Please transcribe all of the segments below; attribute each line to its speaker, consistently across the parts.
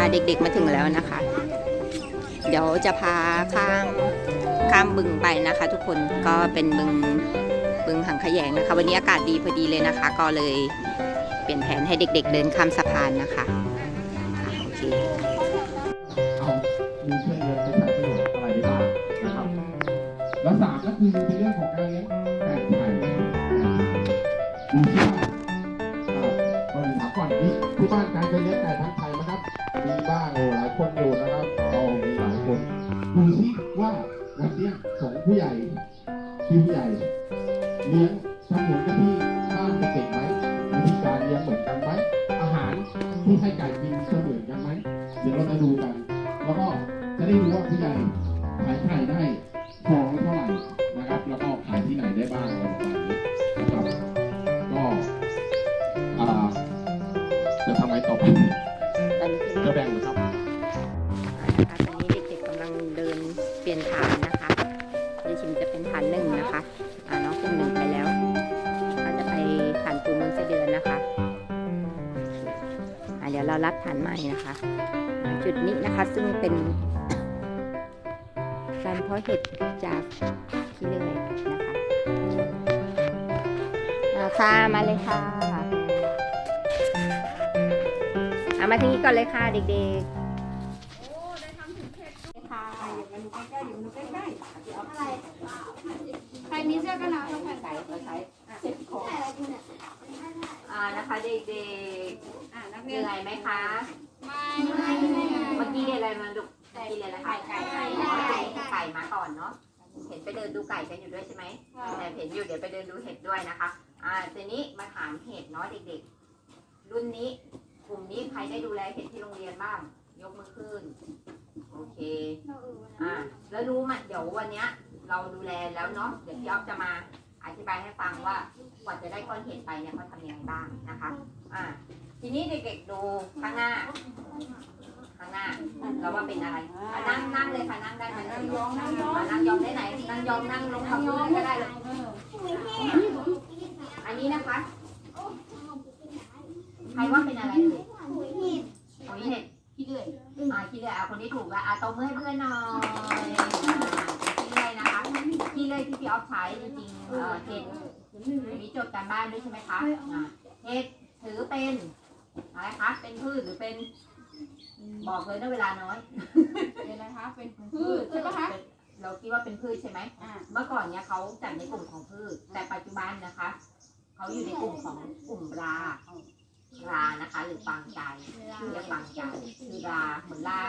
Speaker 1: าเด็กๆมาถึงแล้วนะคะ เดี๋ยวจะพาข้ามข้ามบึงไปนะคะ ทุกคนก็เป็นบึงบึงหังขยงนะคะ วันนี้อากาศดีพอดีเลยนะคะ ก็เลยเปลี่ยนแผนให้เด็ก ๆ เดินข้ามสะพานนะคะโอเค
Speaker 2: เอามีช่วยเหลือใช้ประโยชน์อะไรได้บ้างนะครับแล้วสามก็คือ เนี้ยสองผู้ใหญ่พี่ผู้ใหญ่เลี้ยงทำเหมือนกับที่บ้านเด็กๆไหมวิธีการเลี้ยงเหมือนกันไหมอาหารที่ให้ไก่กินจะเหมือนกันไหมเดี๋ยวเราจะดูกัน แล้วก็จะได้รู้ว่าผู้ใหญ่ขายไข่ได้ฟองละเท่าไหร่นะครับ แล้วก็ขายที่ไหนได้บ้างอะไรประมาณนี้นะครับก็อ่าจะทำไงต่อไป
Speaker 1: ตอนนี้คือ
Speaker 2: จะแบ่ง
Speaker 1: ดี๋ยวเรารับฐานใหม่นะคะ จุดนี้นะคะซึ่งเป็นการเพาะเห็ดจากขี้เลื่อยนะคะอ่าค่ะมาเลยค่ะเอามาที่นี่ก่อนเลยค่ะเด็กๆค่ะ
Speaker 3: ใครมีเสื้อกันหนาวต้องแผ่
Speaker 1: ใส่ใส่เซ็ตของอ่านะคะเด็ก
Speaker 3: อ่านัก
Speaker 1: ๆ เห
Speaker 3: เรียน
Speaker 1: นื่อยไหมคะ
Speaker 3: ไม่ไม่ไม่
Speaker 1: เมื่อกี้เรียนอะไรมาลูกเมื่อกี้เรียนอะไรคะไก่ไก่ไก่มาก่อนเนาะเห็นไปเดินดูไก่กันอยู่ด้วยใช่ไหมแต่เห็นอยู่เดี๋ยวไปเดินดูเห็ดด้วยนะคะ อ่าทีนี้มาถามเห็ดเนาะเด็กๆ รุ่นนี้กลุ่มนี้ใครได้ดูแลเห็ดที่โรงเรียนบ้าง ยกมือขึ้น โอเค อ่า แล้วรู้มั้ยเดี๋ยววันเนี้ย เราดูแลแล้วเนาะ เดี๋ยวพี่อ๊อฟจะมาอธิบายให้ฟังว่ากว่าจะได้ก้อนเห็ดไปเนี่ยเขาทำยังไงบ้างนะคะอ่า ทีนี้เด็กๆดูข้างหน้า ข้างหน้าเราว่าเป็นอะไรอะนั่งนั่งเลยค่ะนั่งได้ไหมนั่งยองนั่งยองนั่งยองได้ไหนนั่งยองนั่งลงกับพื้นก็ได้เลยอันนี้นะคะใครว่าเป็นอะไรเอ่ยโอ้ยเห็ด
Speaker 3: พี่เดือย
Speaker 1: อ่าขี้เลยอะคนนี้ถูกแล้วอะตบมือให้เพื่อนหน่อยขี้เลยนะคะขี้เลยที่พี่ออฟใช้จริงๆเอ่อเห็ดมีจดการบ้านด้วยใช่ไหมคะอ่าเห็ดถือเป็น อะไรคะ เป็นพืชหรือเป็น บอกเลยนะเวลาน้อย
Speaker 3: เป็นอะไรคะเป็นพืชใช่ปะคะ
Speaker 1: เราคิดว่าเป็นพืชใช่ไหม
Speaker 3: อ่า
Speaker 1: เมื่อก่อนเนี่ยเขาจัดในกลุ่มของพืช แต่ปัจจุบันนะคะ เขาอยู่ในกลุ่มของกลุ่มรา รานะคะ หรือปางใจเรียกปางใจคือราเหมือนรา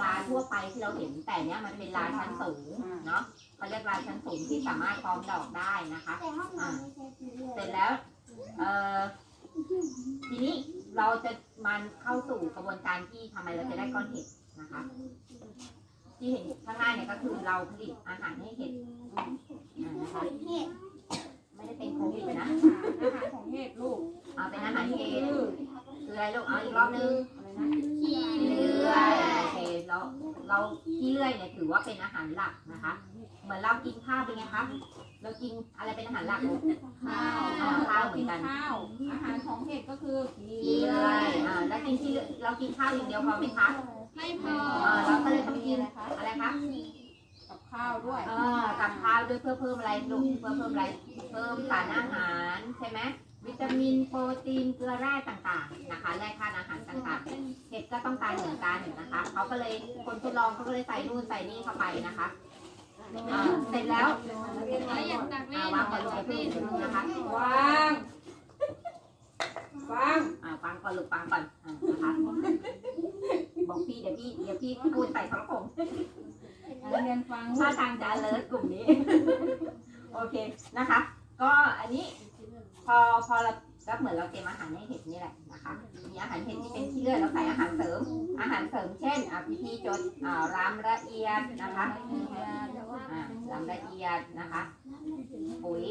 Speaker 1: ราทั่วไปที่เราเห็นแต่เนี้ยมันเป็นราชั้นสูงเนาะเขาเรียกราชั้นสูงที่สามารถพร้อมดอกได้นะคะอ่าเสร็จแล้ว เอ่อทีนี้ เราจะมันเข้าสู่กระบวนการที่ทำไมเราจะได้ก้อนเห็ดนะคะ ที่เห็นข้างหน้าเนี่ยก็คือเราผลิตอาหารให้เห็ดอ่านะคะไม่ได้เป็นโควิดนะ
Speaker 3: อาหารของเห็ดลูก
Speaker 1: เอาเป็นอาหารเห็ดคืออะไรลูกเอาอีกรอบนึง
Speaker 3: อะไรนะ
Speaker 1: ขี้เลื่อยโอเคเราเราขี้เลื่อยเนี่ยถือว่าเป็นอาหารหลักนะคะ เหมือนเรากินข้าวเป็นไงคะเรากินอะไรเป็นอาหารหลักลูก
Speaker 3: ข้าว
Speaker 1: อ่าข้าวเหมือนกัน
Speaker 3: ข้าวอาหารของเห็ดก็คือ
Speaker 1: ขี้เลื่อยอ่าแล้วกินขี้เลื่อยเรากินข้าวอย่างเดียวพอไหมคะ
Speaker 3: ไม่พอ
Speaker 1: อ่าเราก็เลยต้องกิน
Speaker 3: อะไรคะ
Speaker 1: อะไรคะ
Speaker 3: กับข้าวด้วย
Speaker 1: เออกับข้าวด้วยเพื่อเพิ่มอะไรลูกเพื่อเพิ่มอะไรเพิ่มสารอาหารใช่ไหมวิตามินโปรตีนเกลือแร่ต่างๆนะคะแร่ธาตุอาหารต่างๆเห็ดก็ต้องการเหมือนกันนะคะเขาก็เลยคนทดลองเขาก็เลยใส่นู่นใส่นี่เข้าไปนะคะ อ่าเสร็จแล้ว
Speaker 3: แล้วอยากตักเล่
Speaker 1: อ่านวางก่อนลูกอย่าเพิ่งนะคะ
Speaker 3: วางวาง
Speaker 1: อ่าฟังก่อนลูกฟังก่อนอ่านะคะบอกพี่เดี๋ยวพี่เดี๋ยวพี่พูดใส่ท้องผม
Speaker 3: นักเรียนฟังลู
Speaker 1: ท่ากทางจะเลิศกลุ่มนี้ โอเคนะคะ ก็อันนี้พอพอเรา ก็เหมือนเราเตรียมอาหารให้เห็ดนี่แหละนะคะมีอาหารเห็ดที่เป็นที่เลือดเราใส่อาหารเสริม อาหารเสริมเช่นอะพี่พี่จดอ่ารามละเอียดนะคะอ่ารามละเอียดนะคะปุ๋ย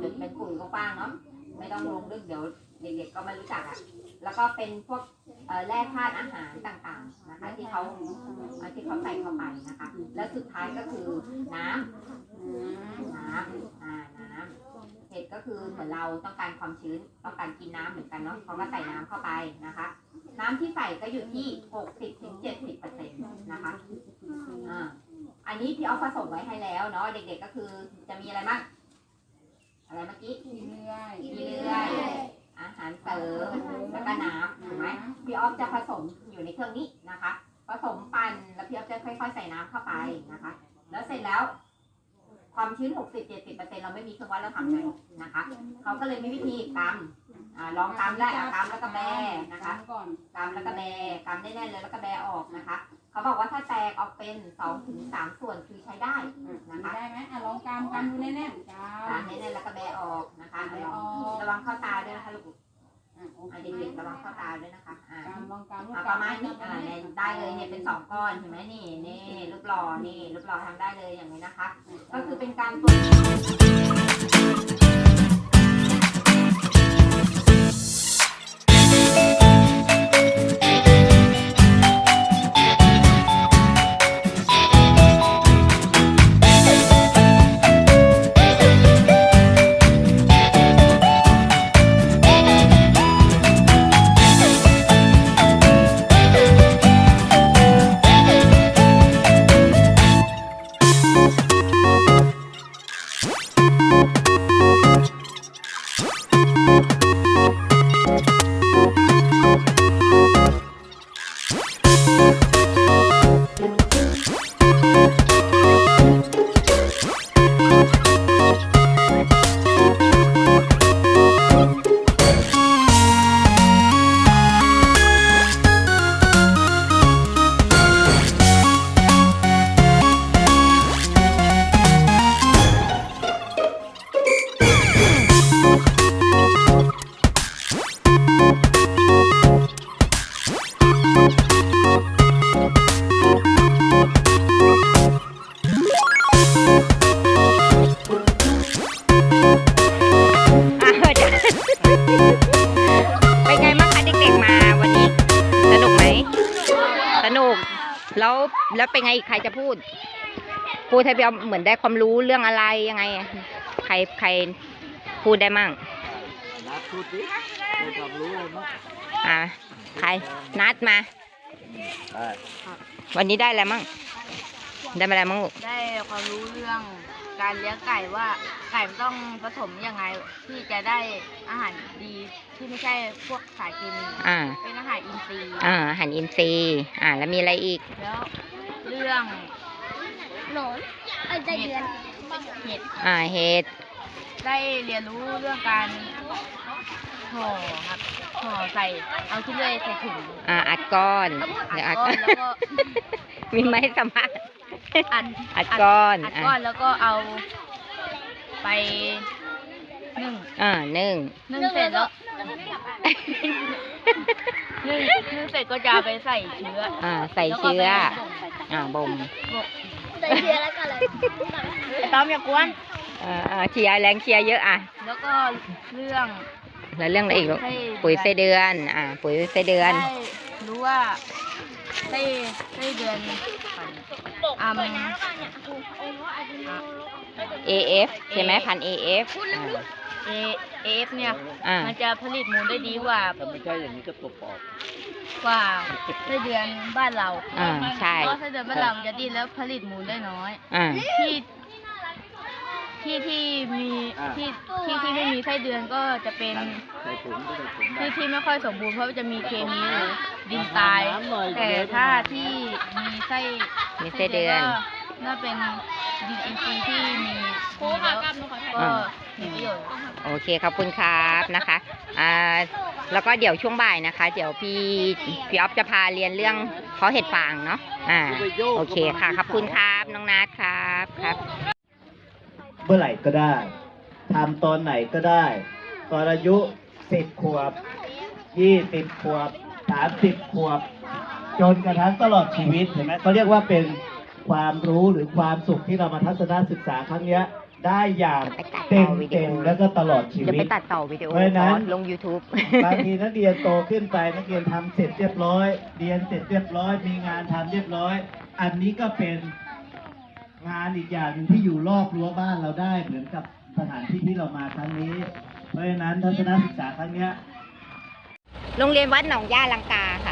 Speaker 1: จดเป็นปุ๋ยกว้างเนาะไม่ต้องลงลึกเดี๋ยวเด็กๆก็ไม่รู้จักอะแล้วก็เป็นพวกแร่ธาตุอาหารต่างๆนะคะที่เขาที่เขาใส่เข้าไปนะคะ แล้วสุดท้ายก็คือน้ำน้ำ เห็ดก็คือเหมือนเราต้องการความชื้นต้องการกินน้ำเหมือนกันเนาะเขาก็ใส่น้ำเข้าไปนะคะ น้ำที่ใส่ก็อยู่ที่ 60ถึง70เปอร์เซ็นต์นะคะอ่าอันนี้พี่เอาผสมไว้ให้แล้วเนาะเด็กๆก็คือจะมีอะไรบ้างอะไรเมื่อกี้
Speaker 3: เรื่อย
Speaker 1: มีเลื่อย อาหารเสริมแล้วก็น้ำถูกไหมพี่ออฟจะผสมอยู่ในเครื่องนี้นะคะ ผสมปั่นแล้วพี่ออฟจะค่อยๆใส่น้ำเข้าไปนะคะ แล้วเสร็จแล้ว ความชื้น 60-70%เราไม่มีเครื่องวัดเราทำไงนะคะ เขาก็เลยมีวิธีกำอ่าลองกำได้อะกำแล้วก็แบนะคะ
Speaker 3: กำก่อน
Speaker 1: กำแล้วก็แบกำแน่นๆเลยแล้วก็แบออกนะคะ เขาบอกว่าถ้าแตกออกเป็น2ถึง3ส่วนคือใช้ได้
Speaker 3: อะ
Speaker 1: นะคะ
Speaker 3: ได้ไหมอะลองกำกำดูแน่ๆก
Speaker 1: กำแน่นๆแล้วก็แบออกนะคะำ
Speaker 3: แล้วออก
Speaker 1: ระวังเข้าตาด้วยนะคะลูก
Speaker 3: อะโอ
Speaker 1: อะ
Speaker 3: เค
Speaker 1: เด็กๆระวังเข้าตาด้วยนะคะอ่า
Speaker 3: กำลองกำลูก
Speaker 1: อะ
Speaker 3: กำ
Speaker 1: ประมาณนี้อ่าเนี่ยได้เลยเนี่ยเป็นสองก้อนเห็นไหมนี่นี่รูปหล่อนี่รูปหล่อทำได้เลยอย่างนี้นะคะ ก็คือเป็นการตรว
Speaker 4: เป็นไงอีกใครจะพูด พูดให้พี่เอาเหมือนได้ความรู้เรื่องอะไรยังไงอะใครใครพูดได้มั่ง
Speaker 5: นัดพูดดิได้ความรู้เลยมั้ง
Speaker 4: อ่าใครนัดมา
Speaker 5: ได้
Speaker 4: วันนี้ได้อะไรมั่งได้อะไรมั่งลูก
Speaker 6: ได้ความรู้เรื่องการเลี้ยงไก่ว่าไก่มันต้องผสมยังไงที่จะได้อาหารดีที่ไม่ใช่พวกสารเคมี
Speaker 4: อ่า
Speaker 6: เป็นอาหารอินทรีย์
Speaker 4: อ่าอาหารอินทรีย์อ่าแล้วมีอะไรอีก
Speaker 6: แล้ว เรื่อง
Speaker 7: หนอนเอ้ยใจเดือน
Speaker 6: เห็ด
Speaker 4: อ่าเห็ด
Speaker 6: ได้เรียนรู้เรื่องการห่อครับห่อใส่เอาที่เลื่อยใส่ถุง
Speaker 4: อ่าอัดก้อน
Speaker 6: อัด
Speaker 4: เดี๋ยวอัด
Speaker 6: ก้อนแล้วก็
Speaker 4: มีไหมสัมภาษณ์
Speaker 6: อัด
Speaker 4: อัดก้อน
Speaker 6: อัด
Speaker 4: อะ
Speaker 6: ก้อนแล้วก็เอาไปนึ่ง
Speaker 4: อ่าหนึ่ง
Speaker 6: นึ่งเสร็จแล้วนึ่งนึ่งเสร็จก็จะเอาไปใส่เชื้อ
Speaker 4: อ่าใส่เชื้อ อ่าบ่ม
Speaker 7: ใจเดือนแล้วก็เลย
Speaker 6: ต้อมอย่ากวน
Speaker 4: อ่าอ่าเชียร์แรงเชียร์เยอะอะ
Speaker 6: แล้วก็เรื่อง
Speaker 4: แล้วเรื่องอะไรอีกลูก
Speaker 6: ไส้
Speaker 4: ปุ๋ยไส้เดือน อ่า ปุ๋ยไส้เดือน
Speaker 6: ได้รู้ว่าไส้ไส้เดือนอ่า
Speaker 4: AF ใช่ไหมพัน AF
Speaker 6: เอเอฟเนี่ย
Speaker 4: อ่า
Speaker 6: มันจะผลิตมูลได้ดีกว่า
Speaker 5: ถ้าไม่ใช่อย่างนี้ก็ตบออก
Speaker 6: กว่าไส้เดือนบ้านเรา
Speaker 4: อ่าใช่
Speaker 6: เพราะไส้เดือนบ้านเรามันจะดิ้นแล้วผลิตมูลได้น้อย
Speaker 4: อ่า
Speaker 6: ที่ที่ที่มีที่ที่ที่ไม่มีไส้เดือนก็จะเป็น
Speaker 5: ใส่ถุงก็ใส่ถุงได้
Speaker 6: ที่ที่ไม่ค่อยสมบูรณ์เพราะว่าจะมีเคมีหรือดินตายแต่ถ้าที่มีไส้
Speaker 4: มีไส้เดือน
Speaker 6: ก็น่าเป็นดินอินทรีย์ที่มีดีแล้วก็มีประโยชน์
Speaker 4: โอเคขอบคุณครับนะคะ อ่า แล้วก็เดี๋ยวช่วงบ่ายนะคะ เดี๋ยวพี่พี่ออฟจะพาเรียนเรื่องเพาะเห็ดฟางเนาะอ่าโอเคค่ะขอบคุณครับน้องนัทครับครับ
Speaker 8: เมื่อไหร่ก็ได้ทำตอนไหนก็ได้ ตอนอายุสิบขวบยี่สิบขวบสามสิบขวบ จนกระทั่งตลอดชีวิตเห็นไหมเขาเรียกว่าเป็นความรู้หรือความสุขที่เรามาทัศนศึกษาครั้งเนี้ย ได้อย่างเต็มเต็มๆแล้วก็ตลอดชี
Speaker 4: เดี๋ยว
Speaker 8: วิ
Speaker 4: ไป
Speaker 8: ต
Speaker 4: ตัดต่อวิดีโอ
Speaker 8: เพราะฉะนั้น
Speaker 4: ลง YouTube
Speaker 8: บางทีนักเรียนโตขึ้นไปนักเรียนทำเสร็จเรียบร้อย เรียนเสร็จเรียบร้อย มีงานทำเรียบร้อย อันนี้ก็เป็นงานอีกอย่างหนึ่งที่อยู่รอบรั้วบ้านเราได้เหมือนกับสถานที่ที่เรามาครั้งนี้ เพราะฉะนั้นทัศนศึกษาครั้งเนี้ย
Speaker 1: โรงเรียนวัดหนองย่าลังกาค่ะ